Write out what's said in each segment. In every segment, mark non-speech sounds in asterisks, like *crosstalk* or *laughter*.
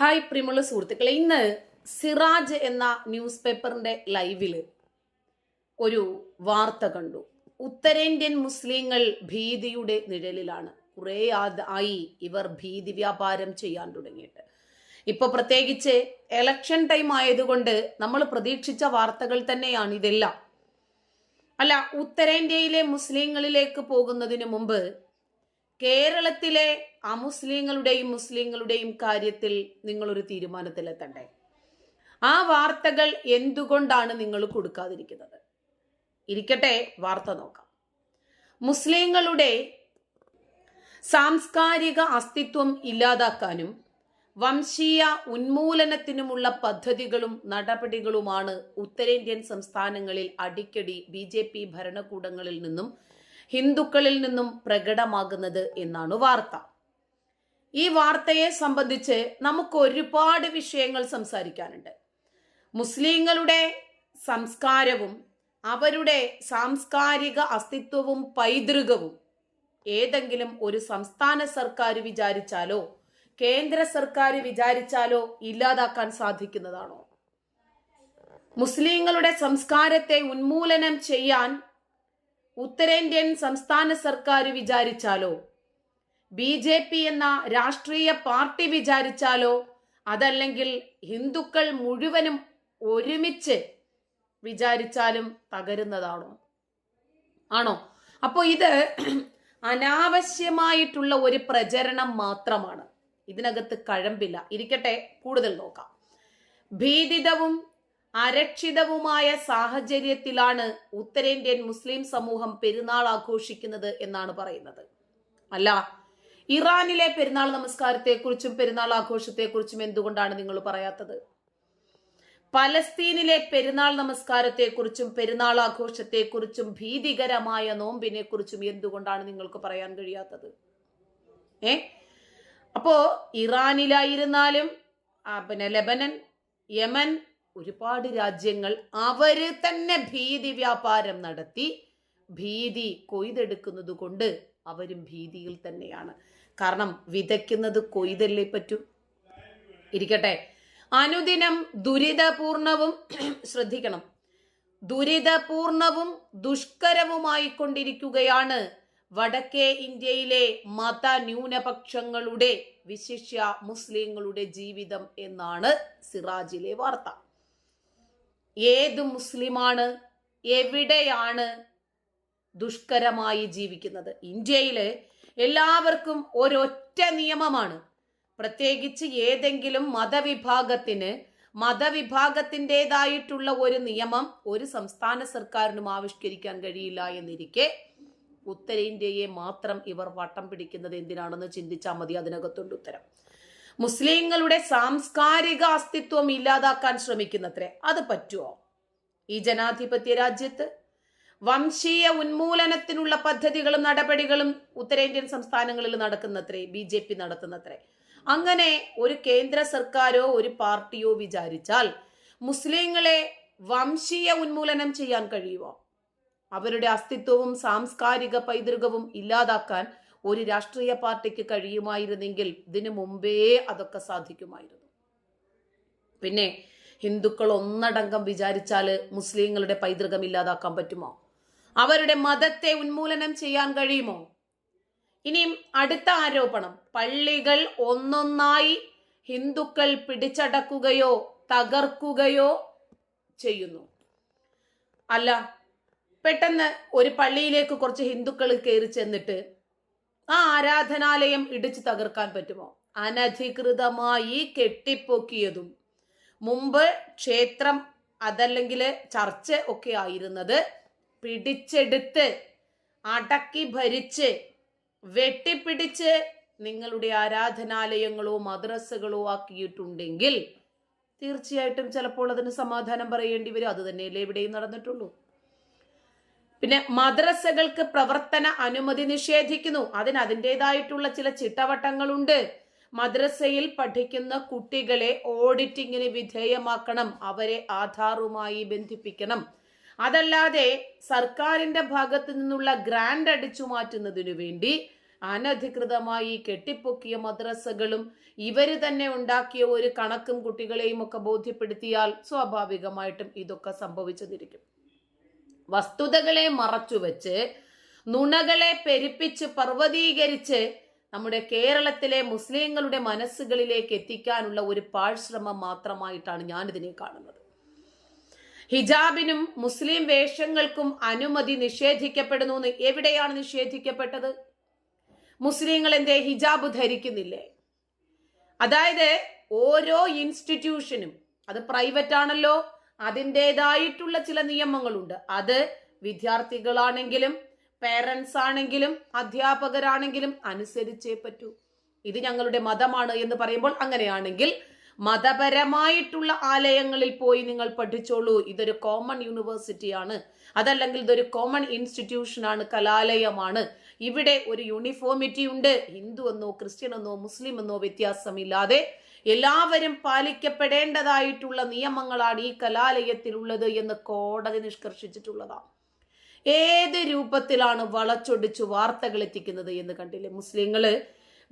Hi പ്രിയമുള്ള സുഹൃത്തുക്കളെ ഇന്ന് സിറാജ് എന്ന ന്യൂസ് പേപ്പറിന്റെ ലൈവിൽ ഒരു വാർത്ത കണ്ടു. ഉത്തരേന്ത്യൻ മുസ്ലിങ്ങൾ ഭീതിയുടെ നിഴലിലാണ്. കുറേ ആയി ഇവർ ഭീതി വ്യാപാരം ചെയ്യാൻ തുടങ്ങിയിട്ട്. ഇപ്പൊ പ്രത്യേകിച്ച് എലക്ഷൻ ടൈം ആയതുകൊണ്ട് നമ്മൾ പ്രതീക്ഷിച്ച വാർത്തകൾ തന്നെയാണ് ഇതെല്ലാം. അല്ല ഉത്തരേന്ത്യയിലെ മുസ്ലിങ്ങളിലേക്ക് പോകുന്നതിന് മുമ്പ് കേരളത്തിലെ അമുസ്ലിങ്ങളുടെയും മുസ്ലിങ്ങളുടെയും കാര്യത്തിൽ നിങ്ങളൊരു തീരുമാനത്തിലെത്തണ്ടേ? ആ വാർത്തകൾ എന്തുകൊണ്ടാണ് നിങ്ങൾ കൊടുക്കാതിരിക്കുന്നത്? ഇരിക്കട്ടെ വാർത്ത നോക്കാം. മുസ്ലിങ്ങളുടെ സാംസ്കാരിക അസ്തിത്വം ഇല്ലാതാക്കാനും വംശീയ ഉന്മൂലനത്തിനുമുള്ള പദ്ധതികളും നടപടികളുമാണ് ഉത്തരേന്ത്യൻ സംസ്ഥാനങ്ങളിൽ അടിക്കടി ബി ഭരണകൂടങ്ങളിൽ നിന്നും ഹിന്ദുക്കളിൽ നിന്നും പ്രകടമാകുന്നത് എന്നാണ് വാർത്ത. ഈ വാർത്തയെ സംബന്ധിച്ച് നമുക്ക് ഒരുപാട് വിഷയങ്ങൾ സംസാരിക്കാനുണ്ട്. മുസ്ലിങ്ങളുടെ സംസ്കാരവും അവരുടെ സാംസ്കാരിക അസ്തിത്വവും പൈതൃകവും ഏതെങ്കിലും ഒരു സംസ്ഥാന സർക്കാർ വിചാരിച്ചാലോ കേന്ദ്ര സർക്കാർ വിചാരിച്ചാലോ ഇല്ലാതാക്കാൻ സാധിക്കുന്നതാണോ? മുസ്ലിങ്ങളുടെ സംസ്കാരത്തെ ഉന്മൂലനം ചെയ്യാൻ ഉത്തരേന്ത്യൻ സംസ്ഥാന സർക്കാർ വിചാരിച്ചാലോ? ബി ജെ പി എന്ന രാഷ്ട്രീയ പാർട്ടി വിചാരിച്ചാലോ? അതല്ലെങ്കിൽ ഹിന്ദുക്കൾ മുഴുവനും ഒരുമിച്ച് വിചാരിച്ചാലും തകരുന്നതാണോ? ആണോ? അപ്പോൾ ഇത് അനാവശ്യമായിട്ടുള്ള ഒരു പ്രചരണം മാത്രമാണ്. ഇതിനകത്ത് കഴമ്പില്ല. ഇരിക്കട്ടെ കൂടുതൽ നോക്കാം. ഭീതിതവും അരക്ഷിതവുമായ സാഹചര്യത്തിലാണ് ഉത്തരേന്ത്യൻ മുസ്ലിം സമൂഹം പെരുന്നാൾ ആഘോഷിക്കുന്നത് എന്നാണ് പറയുന്നത്. അല്ല ഇറാനിലെ പെരുന്നാൾ നമസ്കാരത്തെക്കുറിച്ചും പെരുന്നാൾ ആഘോഷത്തെക്കുറിച്ചും എന്തുകൊണ്ടാണ് നിങ്ങൾ പറയാത്തത്? പലസ്തീനിലെ പെരുന്നാൾ നമസ്കാരത്തെക്കുറിച്ചും പെരുന്നാൾ ആഘോഷത്തെക്കുറിച്ചും ഭീതികരമായ നോമ്പിനെ കുറിച്ചും എന്തുകൊണ്ടാണ് നിങ്ങൾക്ക് പറയാൻ കഴിയാത്തത്? ഏ? അപ്പോ ഇറാനിലായിരുന്നാലും പിന്നെ ലെബനൻ യമൻ ഒരുപാട് രാജ്യങ്ങൾ അവർ തന്നെ ഭീതി വ്യാപാരം നടത്തി ഭീതി കൊയ്തെടുക്കുന്നത് കൊണ്ട് അവരും ഭീതിയിൽ തന്നെയാണ്. കാരണം വിതയ്ക്കുന്നത് കൊയ്തല്ലേ പറ്റൂ? ഇരിക്കട്ടെ. അനുദിനം ദുരിതപൂർണവും *clears throat* ശ്രദ്ധിക്കണം. ദുരിതപൂർണവും ദുഷ്കരവുമായി കൊണ്ടിരിക്കുകയാണ് വടക്കേ ഇന്ത്യയിലെ മത ന്യൂനപക്ഷങ്ങളുടെ വിശിഷ്യ മുസ്ലിങ്ങളുടെ ജീവിതം എന്നാണ് സിറാജിലെ വാർത്ത. ഏത് മുസ്ലിമാണ്? എവിടെയാണ് ദുഷ്കരമായി ജീവിക്കുന്നത്? ഇന്ത്യയിൽ എല്ലാവർക്കും ഒരൊറ്റ നിയമമാണ്. പ്രത്യേകിച്ച് ഏതെങ്കിലും മതവിഭാഗത്തിന് മതവിഭാഗത്തിന്റെതായിട്ടുള്ള ഒരു നിയമം ഒരു സംസ്ഥാന സർക്കാരിനും ആവിഷ്കരിക്കാൻ കഴിയില്ല എന്നിരിക്കെ ഉത്തരേന്ത്യയെ മാത്രം ഇവർ വട്ടം പിടിക്കുന്നത് എന്തിനാണെന്ന് ചിന്തിച്ചാൽ മതി അതിനകത്തുണ്ട് ഉത്തരം. മുസ്ലിങ്ങളുടെ സാംസ്കാരിക അസ്തിത്വം ഇല്ലാതാക്കാൻ ശ്രമിക്കുന്നത്രേ. അത് പറ്റുമോ ഈ ജനാധിപത്യ രാജ്യത്ത് വംശീയ ഉന്മൂലനത്തിനുള്ള പദ്ധതികളും നടപടികളും ഉത്തരേന്ത്യൻ സംസ്ഥാനങ്ങളിൽ നടക്കുന്നത്രേ ബി ജെ പി നടത്തുന്നത്രേ. അങ്ങനെ ഒരു കേന്ദ്ര സർക്കാരോ ഒരു പാർട്ടിയോ വിചാരിച്ചാൽ മുസ്ലിങ്ങളെ വംശീയ ഉന്മൂലനം ചെയ്യാൻ കഴിയുമോ? അവരുടെ അസ്തിത്വവും സാംസ്കാരിക പൈതൃകവും ഇല്ലാതാക്കാൻ ഒരു രാഷ്ട്രീയ പാർട്ടിക്ക് കഴിയുമായിരുന്നെങ്കിൽ ഇതിനു മുമ്പേ അതൊക്കെ സാധിക്കുമായിരുന്നു. പിന്നെ ഹിന്ദുക്കൾ ഒന്നടങ്കം വിചാരിച്ചാൽ മുസ്ലിങ്ങളുടെ പൈതൃകം ഇല്ലാതാക്കാൻ പറ്റുമോ? അവരുടെ മതത്തെ ഉന്മൂലനം ചെയ്യാൻ കഴിയുമോ? ഇനിയും അടുത്ത ആരോപണം പള്ളികൾ ഒന്നൊന്നായി ഹിന്ദുക്കൾ പിടിച്ചടക്കുകയോ തകർക്കുകയോ ചെയ്യുന്നു. അല്ല പെട്ടെന്ന് ഒരു പള്ളിയിലേക്ക് കുറച്ച് ഹിന്ദുക്കൾ കയറി ചെന്നിട്ട് ആ ആരാധനാലയം ഇടിച്ചു തകർക്കാൻ പറ്റുമോ? അനധികൃതമായി കെട്ടിപ്പൊക്കിയതും. മുമ്പ് ക്ഷേത്രം അതല്ലെങ്കിൽ ചർച്ച് ഒക്കെ ആയിരുന്നത് പിടിച്ചെടുത്ത് അടക്കി ഭരിച്ച് വെട്ടിപ്പിടിച്ച് നിങ്ങളുടെ ആരാധനാലയങ്ങളോ മദ്രസകളോ ആക്കിയിട്ടുണ്ടെങ്കിൽ തീർച്ചയായിട്ടും ചിലപ്പോൾ അതിന് സമാധാനം പറയേണ്ടി വരും. അത് തന്നെയല്ലേ ഇവിടെയും നടന്നിട്ടുള്ളൂ. പിന്നെ മദ്രസകൾക്ക് പ്രവർത്തന അനുമതി നിഷേധിക്കുന്നു. അതിന് അതിന്റെതായിട്ടുള്ള ചില ചിട്ടവട്ടങ്ങളുണ്ട്. മദ്രസയിൽ പഠിക്കുന്ന കുട്ടികളെ ഓഡിറ്റിങ്ങിന് വിധേയമാക്കണം. അവരെ ആധാറുമായി ബന്ധിപ്പിക്കണം. അതല്ലാതെ സർക്കാരിന്റെ ഭാഗത്തു നിന്നുള്ള ഗ്രാൻഡ് അടിച്ചു മാറ്റുന്നതിനു വേണ്ടി അനധികൃതമായി കെട്ടിപ്പൊക്കിയ മദ്രസകളും ഇവർ തന്നെ ഉണ്ടാക്കിയ ഒരു കണക്കും കുട്ടികളെയും ഒക്കെ ബോധ്യപ്പെടുത്തിയാൽ സ്വാഭാവികമായിട്ടും ഇതൊക്കെ സംഭവിച്ചതിരിക്കും വസ്തുതകളെ മറച്ചുവെച്ച് നുണകളെ പെരുപ്പിച്ച് പർവതീകരിച്ച് നമ്മുടെ കേരളത്തിലെ മുസ്ലിങ്ങളുടെ മനസ്സുകളിലേക്ക് എത്തിക്കാനുള്ള ഒരു പാഴ്ശ്രമം മാത്രമായിട്ടാണ് ഞാനിതിനെ കാണുന്നത്. ഹിജാബിനും മുസ്ലിം വേഷങ്ങൾക്കും അനുമതി നിഷേധിക്കപ്പെടുന്നു എന്ന് എവിടെയാണ് നിഷേധിക്കപ്പെട്ടത്? മുസ്ലിങ്ങൾ എന്തേ ഹിജാബ് ധരിക്കുന്നില്ലേ? അതായത് ഓരോ ഇൻസ്റ്റിറ്റ്യൂഷനും അത് പ്രൈവറ്റ് ആണല്ലോ അതിന്റെതായിട്ടുള്ള ചില നിയമങ്ങളുണ്ട്. അത് വിദ്യാർത്ഥികളാണെങ്കിലും പേരൻസ് ആണെങ്കിലും അധ്യാപകരാണെങ്കിലും അനുസരിച്ചേ പറ്റൂ. ഇത് ഞങ്ങളുടെ മതമാണ് എന്ന് പറയുമ്പോൾ അങ്ങനെയാണെങ്കിൽ മതപരമായിട്ടുള്ള ആലയങ്ങളിൽ പോയി നിങ്ങൾ പഠിച്ചോളൂ. ഇതൊരു കോമൺ യൂണിവേഴ്സിറ്റിയാണ് അതല്ലെങ്കിൽ ഇതൊരു കോമൺ ഇൻസ്റ്റിറ്റ്യൂഷൻ ആണ് കലാലയമാണ്. ഇവിടെ ഒരു യൂണിഫോമിറ്റി ഉണ്ട്. ഹിന്ദു എന്നോ ക്രിസ്ത്യൻ എന്നോ മുസ്ലിം എന്നോ വ്യത്യാസമില്ലാതെ എല്ലാവരും പാലിക്കപ്പെടേണ്ടതായിട്ടുള്ള നിയമങ്ങളാണ് ഈ കലാലയത്തിലുള്ളത് എന്ന് കോടതി നിഷ്കർഷിച്ചിട്ടുള്ളതാണ്. ഏത് രൂപത്തിലാണ് വളച്ചൊടിച്ച് വാർത്തകൾ എത്തിക്കുന്നത് എന്ന് കണ്ടില്ലേ? മുസ്ലിങ്ങൾ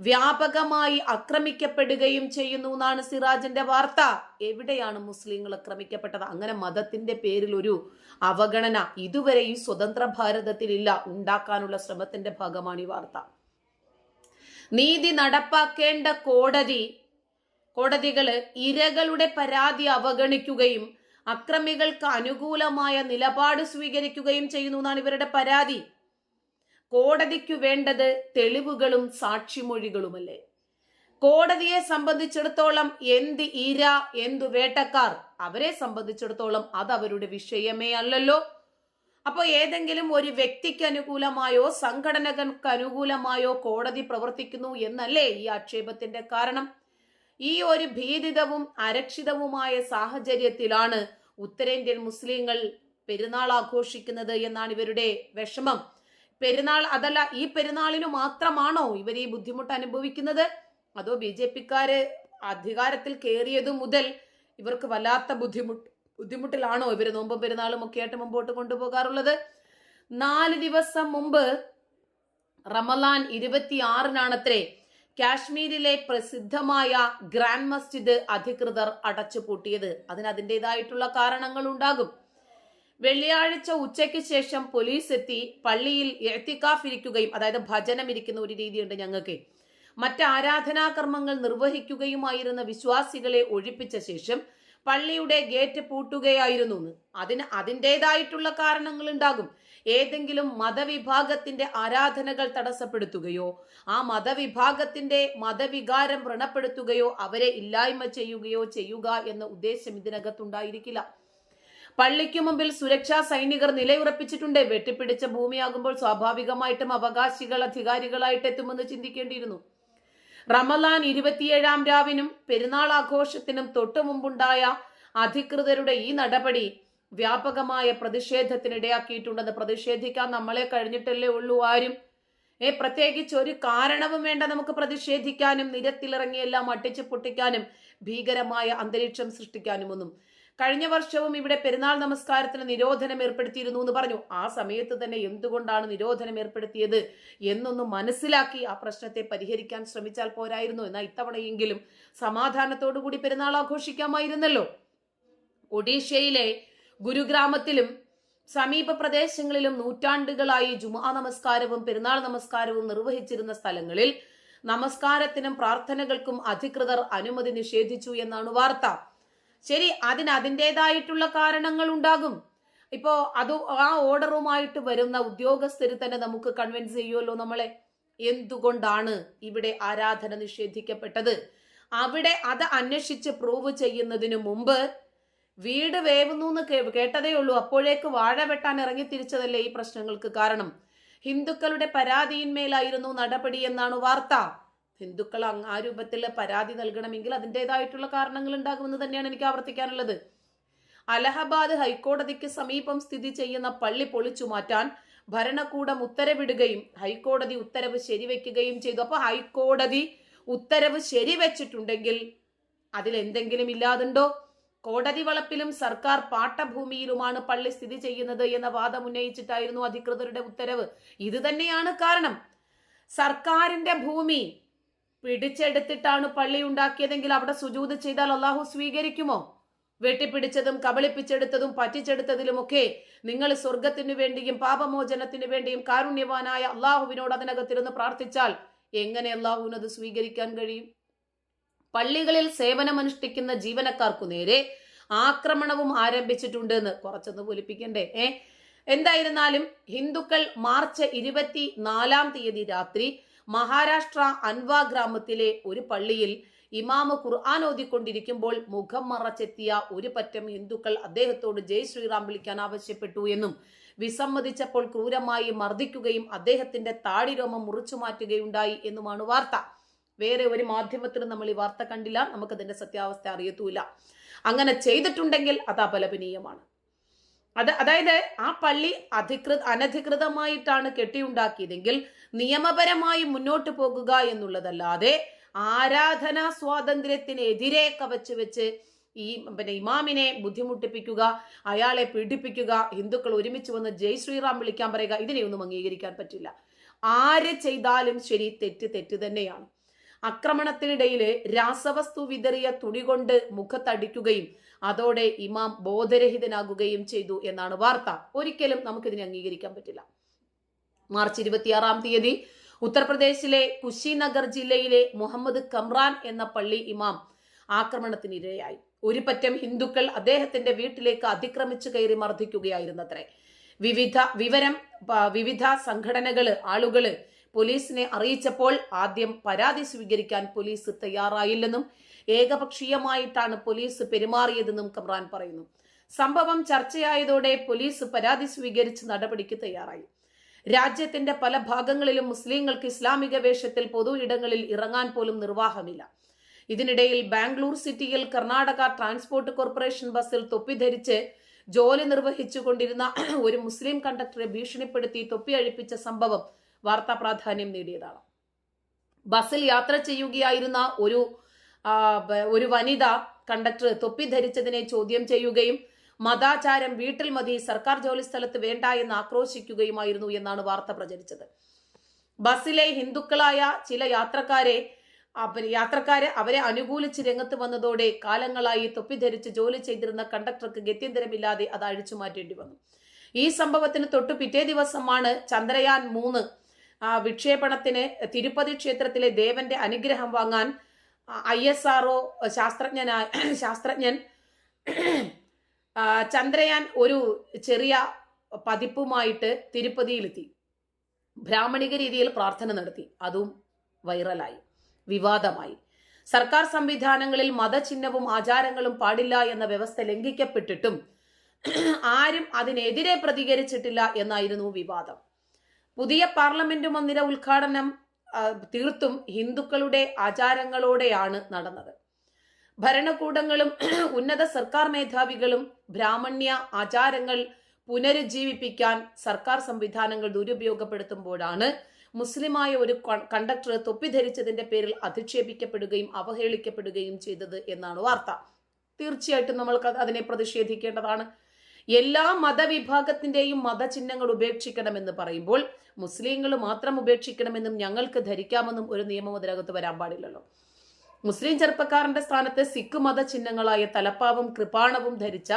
വ്യാപകമായി ആക്രമിക്കപ്പെടുകയും ചെയ്യുന്നു എന്നാണ് സിറാജിന്റെ വാർത്ത. എവിടെയാണ് മുസ്ലിങ്ങൾ ആക്രമിക്കപ്പെട്ടത്? അങ്ങനെ മതത്തിന്റെ പേരിൽ ഒരു അവഗണന ഇതുവരെ ഈ സ്വതന്ത്ര ഭാരതത്തിലില്ല ഉണ്ടാക്കാനുള്ള ശ്രമത്തിന്റെ ഭാഗമാണ് ഈ വാർത്ത. നീതി നടപ്പാക്കേണ്ട കോടതി കോടതികൾ ഇരകളുടെ പരാതി അവഗണിക്കുകയും അക്രമികൾക്ക് അനുകൂലമായ നിലപാട് സ്വീകരിക്കുകയും ചെയ്യുന്നു എന്നാണ് ഇവരുടെ പരാതി. കോടതിക്കു വേണ്ടത് തെളിവുകളും സാക്ഷിമൊഴികളുമല്ലേ? കോടതിയെ സംബന്ധിച്ചിടത്തോളം എന്ത് ഇര എന്തു വേട്ടക്കാർ അവരെ സംബന്ധിച്ചിടത്തോളം അത് അവരുടെ വിഷയമേ അല്ലല്ലോ. അപ്പോൾ ഏതെങ്കിലും ഒരു വ്യക്തിക്ക് അനുകൂലമായോ സംഘടനകൾക്ക് അനുകൂലമായോ കോടതി പ്രവർത്തിക്കുന്നു എന്നല്ലേ ഈ ആക്ഷേപത്തിന്റെ കാരണം? ഈ ഒരു ഭീതിതവും അരക്ഷിതവുമായ സാഹചര്യത്തിലാണ് ഉത്തരേന്ത്യൻ മുസ്ലിങ്ങൾ പെരുന്നാൾ ആഘോഷിക്കുന്നത് എന്നാണ് ഇവരുടെ വിഷമം. പെരുന്നാൾ അതല്ല ഈ പെരുന്നാളിന് മാത്രമാണോ ഇവർ ഈ ബുദ്ധിമുട്ട് അനുഭവിക്കുന്നത്? അതോ ബി ജെ പിക്കാര് അധികാരത്തിൽ കയറിയതു മുതൽ ഇവർക്ക് വല്ലാത്ത ബുദ്ധിമുട്ട് ബുദ്ധിമുട്ടിലാണോ ഇവർ നോമ്പും പെരുന്നാളും ഒക്കെ ആയിട്ട് മുമ്പോട്ട് കൊണ്ടുപോകാറുള്ളത്? നാല് ദിവസം മുമ്പ് റമലാൻ ഇരുപത്തിയാറിനാണത്രേ കാശ്മീരിലെ പ്രസിദ്ധമായ ഗ്രാൻഡ് മസ്ജിദ് അധികൃതർ അടച്ചുപൂട്ടിയത് അതിന് അതിന്റെതായിട്ടുള്ള കാരണങ്ങൾ ഉണ്ടാകും വെള്ളിയാഴ്ച ഉച്ചയ്ക്ക് ശേഷം പോലീസ് എത്തി പള്ളിയിൽ എത്തിക്കാഫ് ഇരിക്കുകയും അതായത് ഭജനം ഇരിക്കുന്ന ഒരു രീതിയുണ്ട് ഞങ്ങൾക്ക്. മറ്റ് ആരാധനാകർമ്മങ്ങൾ നിർവഹിക്കുകയുമായിരുന്ന വിശ്വാസികളെ ഒഴിപ്പിച്ച ശേഷം പള്ളിയുടെ ഗേറ്റ് പൂട്ടുകയായിരുന്നു. അതിന് അതിന്റെതായിട്ടുള്ള കാരണങ്ങൾ ഉണ്ടാകും ഏതെങ്കിലും മതവിഭാഗത്തിന്റെ ആരാധനകൾ തടസ്സപ്പെടുത്തുകയോ ആ മതവിഭാഗത്തിന്റെ മതവികാരം വ്രണപ്പെടുത്തുകയോ അവരെ ഇല്ലായ്മ ചെയ്യുകയോ ചെയ്യുക എന്ന ഉദ്ദേശം ഇതിനകത്തുണ്ടായിരിക്കില്ല. പള്ളിക്ക് മുമ്പിൽ സുരക്ഷാ സൈനികർ നിലയുറപ്പിച്ചിട്ടുണ്ട്. വെട്ടിപ്പിടിച്ച ഭൂമിയാകുമ്പോൾ സ്വാഭാവികമായിട്ടും അവകാശികൾ അധികാരികളായിട്ട് എത്തുമെന്ന് ചിന്തിക്കേണ്ടിയിരുന്നു. റമലാൻ ഇരുപത്തിയേഴാം രാവിനും പെരുന്നാൾ ആഘോഷത്തിനും തൊട്ടു മുമ്പുണ്ടായ അധികൃതരുടെ ഈ നടപടി വ്യാപകമായ പ്രതിഷേധത്തിനിടയാക്കിയിട്ടുണ്ടെന്ന് പ്രതിഷേധിക്കാൻ നമ്മളെ കഴിഞ്ഞിട്ടല്ലേ ഉള്ളൂ ആരും. ഏ പ്രത്യേകിച്ച് ഒരു കാരണവും വേണ്ട നമുക്ക് പ്രതിഷേധിക്കാനും നിരത്തിലിറങ്ങിയെല്ലാം അട്ടിച്ചു പൊട്ടിക്കാനും ഭീകരമായ അന്തരീക്ഷം സൃഷ്ടിക്കാനും ഒന്നും കഴിഞ്ഞ വർഷവും ഇവിടെ പെരുന്നാൾ നമസ്കാരത്തിന് നിരോധനം ഏർപ്പെടുത്തിയിരുന്നു എന്ന് പറഞ്ഞു. ആ സമയത്ത് തന്നെ എന്തുകൊണ്ടാണ് നിരോധനം ഏർപ്പെടുത്തിയത് എന്നൊന്ന് മനസ്സിലാക്കി ആ പ്രശ്നത്തെ പരിഹരിക്കാൻ ശ്രമിച്ചാൽ പോരായിരുന്നു എന്നാൽ ഇത്തവണയെങ്കിലും സമാധാനത്തോടു കൂടി പെരുന്നാൾ ആഘോഷിക്കാമായിരുന്നല്ലോ. ഒഡീഷയിലെ ഗുരുഗ്രാമത്തിലും സമീപ പ്രദേശങ്ങളിലും നൂറ്റാണ്ടുകളായി ജുമാ നമസ്കാരവും പെരുന്നാൾ നമസ്കാരവും നിർവഹിച്ചിരുന്ന സ്ഥലങ്ങളിൽ നമസ്കാരത്തിനും പ്രാർത്ഥനകൾക്കും അധികൃതർ അനുമതി നിഷേധിച്ചു എന്നാണ് വാർത്ത. ശരി അതിന് അതിന്റെതായിട്ടുള്ള കാരണങ്ങൾ ഉണ്ടാകും. ഇപ്പോ അത് ആ ഓർഡറുമായിട്ട് വരുന്ന ഉദ്യോഗസ്ഥർ തന്നെ നമുക്ക് കൺവിൻസ് ചെയ്യുമല്ലോ നമ്മളെ. എന്തുകൊണ്ടാണ് ഇവിടെ ആരാധന നിഷേധിക്കപ്പെട്ടത്? അവിടെ അത് അന്വേഷിച്ച് പ്രൂവ് ചെയ്യുന്നതിന് മുമ്പ് വീട് വേവുന്നു എന്ന് കേട്ടതേ ഉള്ളൂ. അപ്പോഴേക്ക് വാഴ വെട്ടാൻ ഇറങ്ങി തിരിച്ചതല്ലേ ഈ പ്രശ്നങ്ങൾക്ക് കാരണം? ഹിന്ദുക്കളുടെ പരാതിയിന്മേലായിരുന്നു നടപടി എന്നാണ് വാർത്ത. ഹിന്ദുക്കൾ ആ രൂപത്തിൽ പരാതി നൽകണമെങ്കിൽ അതിന്റെതായിട്ടുള്ള കാരണങ്ങൾ ഉണ്ടാകുമെന്ന് തന്നെയാണ് എനിക്ക് ആവർത്തിക്കാനുള്ളത്. അലഹബാദ് ഹൈക്കോടതിക്ക് സമീപം സ്ഥിതി ചെയ്യുന്ന പള്ളി പൊളിച്ചു മാറ്റാൻ ഭരണകൂടം ഉത്തരവിടുകയും ഹൈക്കോടതി ഉത്തരവ് ശരിവെക്കുകയും ചെയ്തു. അപ്പൊ ഹൈക്കോടതി ഉത്തരവ് ശരിവെച്ചിട്ടുണ്ടെങ്കിൽ അതിൽ എന്തെങ്കിലും ഇല്ലാതുണ്ടോ? കോടതി വളപ്പിലും സർക്കാർ പാട്ടഭൂമിയിലുമാണ് പള്ളി സ്ഥിതി ചെയ്യുന്നത് എന്ന വാദം ഉന്നയിച്ചിട്ടായിരുന്നു അധികൃതരുടെ ഉത്തരവ്. ഇത് തന്നെയാണ് കാരണം. സർക്കാരിന്റെ ഭൂമി പിടിച്ചെടുത്തിട്ടാണ് പള്ളി ഉണ്ടാക്കിയതെങ്കിൽ അവിടെ സുജൂത് ചെയ്താൽ അള്ളാഹു സ്വീകരിക്കുമോ? വെട്ടിപ്പിടിച്ചതും കബളിപ്പിച്ചെടുത്തതും പറ്റിച്ചെടുത്തതിലുമൊക്കെ നിങ്ങൾ സ്വർഗത്തിനു വേണ്ടിയും പാപമോചനത്തിനു വേണ്ടിയും കാരുണ്യവാനായ അള്ളാഹുവിനോട് അതിനകത്തിരുന്ന് പ്രാർത്ഥിച്ചാൽ എങ്ങനെ അള്ളാഹുവിനത് സ്വീകരിക്കാൻ കഴിയും? പള്ളികളിൽ സേവനമനുഷ്ഠിക്കുന്ന ജീവനക്കാർക്കു നേരെ ആക്രമണവും ആരംഭിച്ചിട്ടുണ്ട് എന്ന് കുറച്ചൊന്ന് പൊലിപ്പിക്കണ്ടേ ഏ? എന്തായിരുന്നാലും ഹിന്ദുക്കൾ മാർച്ച് ഇരുപത്തി നാലാം തീയതി രാത്രി മഹാരാഷ്ട്ര അൻവ ഗ്രാമത്തിലെ ഒരു പള്ളിയിൽ ഇമാമ് ഖുർആൻ ഓതിക്കൊണ്ടിരിക്കുമ്പോൾ മുഖം മറച്ചെത്തിയ ഒരു പറ്റം ഹിന്ദുക്കൾ അദ്ദേഹത്തോട് ജയ് ശ്രീറാം വിളിക്കാൻ ആവശ്യപ്പെട്ടു എന്നും വിസമ്മതിച്ചപ്പോൾ ക്രൂരമായി മർദ്ദിക്കുകയും അദ്ദേഹത്തിന്റെ താടിരോമം മുറിച്ചു മാറ്റുകയുണ്ടായി എന്നുമാണ് വാർത്ത. വേറെ ഒരു മാധ്യമത്തിനും നമ്മൾ ഈ വാർത്ത കണ്ടില്ല. നമുക്കതിന്റെ സത്യാവസ്ഥ അറിയത്തൂല അങ്ങനെ ചെയ്തിട്ടുണ്ടെങ്കിൽ അത് അപലപനീയമാണ്. അത് അതായത് ആ പള്ളി അധികൃത അനധികൃതമായിട്ടാണ് കെട്ടിയുണ്ടാക്കിയതെങ്കിൽ നിയമപരമായി മുന്നോട്ട് പോകുക എന്നുള്ളതല്ലാതെ ആരാധനാ സ്വാതന്ത്ര്യത്തിനെതിരെ കവച്ചു വെച്ച് ഈ പിന്നെ ഇമാമിനെ ബുദ്ധിമുട്ടിപ്പിക്കുക അയാളെ പീഡിപ്പിക്കുക ഹിന്ദുക്കൾ ഒരുമിച്ച് വന്ന് ജയ് ശ്രീറാം വിളിക്കാൻ പറയുക ഇതിനെയൊന്നും അംഗീകരിക്കാൻ പറ്റില്ല. ആര് ചെയ്താലും ശരി തെറ്റ് തെറ്റ് തന്നെയാണ്. ആക്രമണത്തിനിടയിൽ രാസവസ്തു വിതറിയ തുണി കൊണ്ട് മുഖത്തടിക്കുകയും അതോടെ ഇമാം ബോധരഹിതനാകുകയും ചെയ്തു എന്നാണ് വാർത്ത. ഒരിക്കലും നമുക്കിതിനെ അംഗീകരിക്കാൻ പറ്റില്ല. മാർച്ച് ഇരുപത്തിയാറാം തീയതി ഉത്തർപ്രദേശിലെ കുശിനഗർ ജില്ലയിലെ മുഹമ്മദ് കമ്രാൻ എന്ന പള്ളി ഇമാം ആക്രമണത്തിനിരയായി. ഒരു പറ്റം ഹിന്ദുക്കൾ അദ്ദേഹത്തിന്റെ വീട്ടിലേക്ക് അതിക്രമിച്ചു കയറി മർദ്ദിക്കുകയായിരുന്നത്രേ. വിവിധ വിവരം വിവിധ സംഘടനകൾ ആളുകൾ പോലീസിനെ അറിയിച്ചപ്പോൾ ആദ്യം പരാതി സ്വീകരിക്കാൻ പോലീസ് തയ്യാറായില്ലെന്നും ഏകപക്ഷീയമായിട്ടാണ് പോലീസ് പെരുമാറിയതെന്നും കമ്രാൻ പറയുന്നു. സംഭവം ചർച്ചയായതോടെ പോലീസ് പരാതി സ്വീകരിച്ച് നടപടിക്ക് തയ്യാറായി. രാജ്യത്തിന്റെ പല ഭാഗങ്ങളിലും മുസ്ലിങ്ങൾക്ക് ഇസ്ലാമിക വേഷത്തിൽ പൊതു ഇടങ്ങളിൽ ഇറങ്ങാൻ പോലും നിർവാഹമില്ല. ഇതിനിടയിൽ ബാംഗ്ലൂർ സിറ്റിയിൽ കർണാടക ട്രാൻസ്പോർട്ട് കോർപ്പറേഷൻ ബസ്സിൽ തൊപ്പി ധരിച്ച് ജോലി നിർവഹിച്ചുകൊണ്ടിരുന്ന ഒരു മുസ്ലിം കണ്ടക്ടറെ ഭീഷണിപ്പെടുത്തി തൊപ്പി അഴിപ്പിച്ച സംഭവം വാർത്താ പ്രാധാന്യം നേടിയതാണ്. ബസ്സിൽ യാത്ര ചെയ്യുകയായിരുന്ന ഒരു ഒരു വനിത കണ്ടക്ടർ തൊപ്പി ധരിച്ചതിനെ ചോദ്യം ചെയ്യുകയും മതാചാരം വീട്ടിൽ മതി സർക്കാർ ജോലി സ്ഥലത്ത് വേണ്ട എന്ന് ആക്രോശിക്കുകയുമായിരുന്നു എന്നാണ് വാർത്ത പ്രചരിച്ചത്. ബസ്സിലെ ഹിന്ദുക്കളായ ചില യാത്രക്കാരെ യാത്രക്കാരെ അവരെ അനുകൂലിച്ച് രംഗത്ത് വന്നതോടെ കാലങ്ങളായി തൊപ്പി ധരിച്ച് ജോലി ചെയ്തിരുന്ന കണ്ടക്ടർക്ക് ഗത്യന്തരമില്ലാതെ അത് അഴിച്ചു മാറ്റേണ്ടി വന്നു. ഈ സംഭവത്തിന് തൊട്ടു പിറ്റേ ദിവസമാണ് ചന്ദ്രയാൻ മൂന്ന് വിക്ഷേപണത്തിന് തിരുപ്പതി ക്ഷേത്രത്തിലെ ദേവന്റെ അനുഗ്രഹം വാങ്ങാൻ ഐ എസ് ആർഒ ശാസ്ത്രജ്ഞനായ ശാസ്ത്രജ്ഞൻ ചന്ദ്രയാൻ ഒരു ചെറിയ പതിപ്പുമായിട്ട് തിരുപ്പതിയിലെത്തി. ബ്രാഹ്മണിക രീതിയിൽ പ്രാർത്ഥന നടത്തി. അതും വൈറലായി. വിവാദമായി. സർക്കാർ സംവിധാനങ്ങളിൽ മതചിഹ്നവും ആചാരങ്ങളും പാടില്ല എന്ന വ്യവസ്ഥ ലംഘിക്കപ്പെട്ടിട്ടും ആരും അതിനെതിരെ പ്രതികരിച്ചിട്ടില്ല എന്നായിരുന്നു വിവാദം. പുതിയ പാർലമെന്റ് മന്ദിര ഉദ്ഘാടനം തീർത്തും ഹിന്ദുക്കളുടെ ആചാരങ്ങളോടെയാണ് നടന്നത്. ഭരണകൂടങ്ങളും *clears throat* ഉന്നത സർക്കാർ മേധാവികളും ബ്രാഹ്മണ്യ ആചാരങ്ങൾ പുനരുജ്ജീവിപ്പിക്കാൻ സർക്കാർ സംവിധാനങ്ങൾ ദുരുപയോഗപ്പെടുത്തുമ്പോഴാണ് മുസ്ലിമായ ഒരു കണ്ടക്ടർ തൊപ്പിധരിച്ചതിന്റെ പേരിൽ അധിക്ഷേപിക്കപ്പെടുകയും അവഹേളിക്കപ്പെടുകയും ചെയ്തത് എന്നാണ് വാർത്ത. തീർച്ചയായിട്ടും നമ്മൾക്ക് അതിനെ പ്രതിഷേധിക്കേണ്ടതാണ്. എല്ലാ മതവിഭാഗത്തിന്റെയും മതചിഹ്നങ്ങൾ ഉപേക്ഷിക്കണമെന്ന് പറയുമ്പോൾ മുസ്ലിങ്ങൾ മാത്രം ഉപേക്ഷിക്കണമെന്നും ഞങ്ങൾക്ക് ധരിക്കാമെന്നും ഒരു നിയമം അതിനകത്ത് വരാൻ പാടില്ലല്ലോ. മുസ്ലിം ചെറുപ്പക്കാരന്റെ സ്ഥാനത്ത് സിഖ് മതചിഹ്നങ്ങളായ തലപ്പാവും കൃപാണവും ധരിച്ച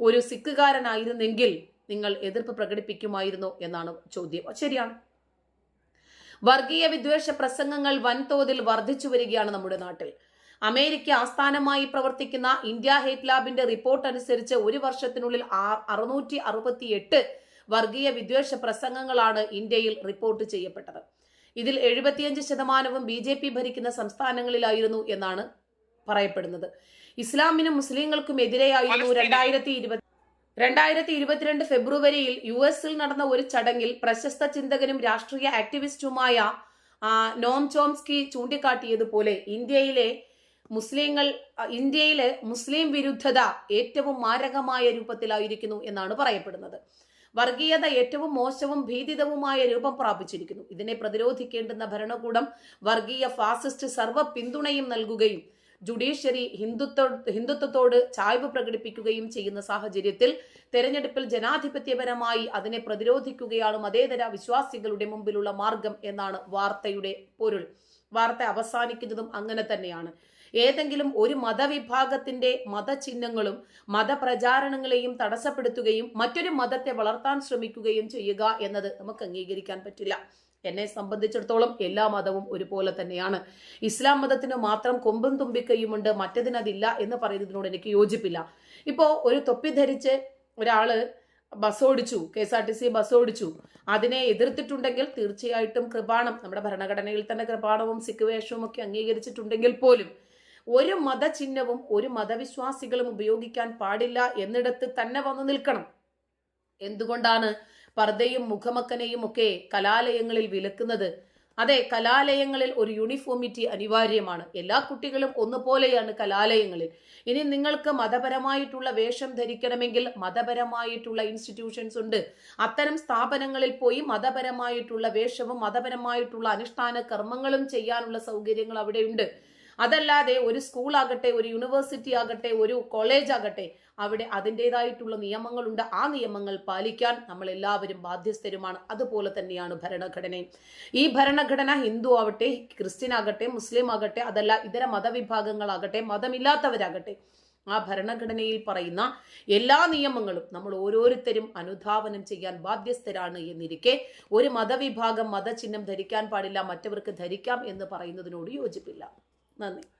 ഒരു സിഖുകാരനായിരുന്നെങ്കിൽ നിങ്ങൾ എതിർപ്പ് പ്രകടിപ്പിക്കുമായിരുന്നോ എന്നാണ് ചോദ്യം. ശരിയാണ്. വർഗീയ വിദ്വേഷ പ്രസംഗങ്ങൾ വൻതോതിൽ വർദ്ധിച്ചു വരികയാണ് നമ്മുടെ നാട്ടിൽ. അമേരിക്ക ആസ്ഥാനമായി പ്രവർത്തിക്കുന്ന ഇന്ത്യ ഹേറ്റ് ലാബിന്റെ റിപ്പോർട്ട് അനുസരിച്ച് ഒരു വർഷത്തിനുള്ളിൽ അറുന്നൂറ്റി അറുപത്തിയെട്ട് വർഗീയ വിദ്വേഷ പ്രസംഗങ്ങളാണ് ഇന്ത്യയിൽ റിപ്പോർട്ട് ചെയ്യപ്പെട്ടത്. ഇതിൽ എഴുപത്തിയഞ്ച് ശതമാനവും ബി ജെ പി ഭരിക്കുന്ന സംസ്ഥാനങ്ങളിലായിരുന്നു എന്നാണ് പറയപ്പെടുന്നത്. ഇസ്ലാമിനും മുസ്ലിങ്ങൾക്കും എതിരെയായിരുന്നു രണ്ടായിരത്തി ഇരുപത്തി രണ്ടായിരത്തി ഇരുപത്തിരണ്ട് ഫെബ്രുവരിയിൽ യു എസിൽ നടന്ന ഒരു ചടങ്ങിൽ പ്രശസ്ത ചിന്തകനും രാഷ്ട്രീയ ആക്ടിവിസ്റ്റുമായ നോം ചോംസ്കി ചൂണ്ടിക്കാട്ടിയതുപോലെ ഇന്ത്യയിലെ മുസ്ലിങ്ങൾ ഇന്ത്യയിലെ മുസ്ലിം വിരുദ്ധത ഏറ്റവും മാരകമായ രൂപത്തിലായിരിക്കുന്നു എന്നാണ് പറയപ്പെടുന്നത്. വർഗീയത ഏറ്റവും മോശവും ഭീതിതവുമായ രൂപം പ്രാപിച്ചിരിക്കുന്നു. ഇതിനെ പ്രതിരോധിക്കേണ്ടുന്ന ഭരണകൂടം വർഗീയ ഫാസിസ്റ്റ് സർവ പിന്തുണയും നൽകുകയും ജുഡീഷ്യറി ഹിന്ദുത്വ ഹിന്ദുത്വത്തോട് ചായ്വ് പ്രകടിപ്പിക്കുകയും ചെയ്യുന്ന സാഹചര്യത്തിൽ തെരഞ്ഞെടുപ്പിൽ ജനാധിപത്യപരമായി അതിനെ പ്രതിരോധിക്കുകയാണ് മതേതര വിശ്വാസികളുടെ മുമ്പിലുള്ള മാർഗം എന്നാണ് വാർത്തയുടെ പൊരുൾ. വാർത്ത അവസാനിക്കുന്നതും അങ്ങനെ തന്നെയാണ്. ഏതെങ്കിലും ഒരു മതവിഭാഗത്തിന്റെ മതചിഹ്നങ്ങളും മതപ്രചാരണങ്ങളെയും തടസ്സപ്പെടുത്തുകയും മറ്റൊരു മതത്തെ വളർത്താൻ ശ്രമിക്കുകയും ചെയ്യുക എന്നത് നമുക്ക് അംഗീകരിക്കാൻ പറ്റില്ല. എന്നെ സംബന്ധിച്ചിടത്തോളം എല്ലാ മതവും ഒരുപോലെ തന്നെയാണ്. ഇസ്ലാം മതത്തിന് മാത്രം കൊമ്പും തുമ്പിക്കയുമുണ്ട്. മറ്റതിനതില്ല എന്ന് പറയുന്നതിനോട് എനിക്ക് യോജിപ്പില്ല. ഇപ്പോ ഒരു തൊപ്പി ധരിച്ച് ഒരാൾ ബസ് ഓടിച്ചു K S R T C bus ഓടിച്ചു അതിനെ എതിർത്തിട്ടുണ്ടെങ്കിൽ തീർച്ചയായിട്ടും കൃപാണം നമ്മുടെ ഭരണഘടനയിൽ തന്നെ കൃപാണവും സിഖ് വേഷവും ഒക്കെ അംഗീകരിച്ചിട്ടുണ്ടെങ്കിൽ പോലും ഒരു മതചിഹ്നവും ഒരു മതവിശ്വാസികളും ഉപയോഗിക്കാൻ പാടില്ല എന്നിടത്ത് തന്നെ വന്നു നിൽക്കണം. എന്തുകൊണ്ടാണ് പർദ്ദയും മുഖമക്കനെയും ഒക്കെ കലാലയങ്ങളിൽ വിലക്കുന്നത്? അതെ കലാലയങ്ങളിൽ ഒരു യൂണിഫോമിറ്റി അനിവാര്യമാണ്. എല്ലാ കുട്ടികളും ഒന്നുപോലെയാണ് കലാലയങ്ങളിൽ. ഇനി നിങ്ങൾക്ക് മതപരമായിട്ടുള്ള വേഷം ധരിക്കണമെങ്കിൽ മതപരമായിട്ടുള്ള ഇൻസ്റ്റിറ്റ്യൂഷൻസ് ഉണ്ട്. അത്തരം സ്ഥാപനങ്ങളിൽ പോയി മതപരമായിട്ടുള്ള വേഷവും മതപരമായിട്ടുള്ള അനുഷ്ഠാന കർമ്മങ്ങളും ചെയ്യാനുള്ള സൗകര്യങ്ങൾ അവിടെയുണ്ട്. അതല്ലാതെ ഒരു സ്കൂൾ ആകട്ടെ ഒരു യൂണിവേഴ്സിറ്റി ആകട്ടെ ഒരു കോളേജ് ആകട്ടെ അവിടെ അതിന്റെതായിട്ടുള്ള നിയമങ്ങളുണ്ട്. ആ നിയമങ്ങൾ പാലിക്കാൻ നമ്മൾ എല്ലാവരും ബാധ്യസ്ഥരുമാണ്. അതുപോലെ തന്നെയാണ് ഭരണഘടനയും ഈ ഭരണഘടന ഹിന്ദു ആവട്ടെ ക്രിസ്ത്യൻ ആകട്ടെ മുസ്ലിം ആകട്ടെ അതല്ല ഇതര മതവിഭാഗങ്ങളാകട്ടെ മതമില്ലാത്തവരാകട്ടെ ആ ഭരണഘടനയിൽ പറയുന്ന എല്ലാ നിയമങ്ങളും നമ്മൾ ഓരോരുത്തരും അനുധാവനം ചെയ്യാൻ ബാധ്യസ്ഥരാണ് എന്നിരിക്കെ ഒരു മതവിഭാഗം മതചിഹ്നം ധരിക്കാൻ പാടില്ല മറ്റവർക്ക് ധരിക്കാം എന്ന് പറയുന്നതിനോട് യോജിപ്പില്ല. Nanay.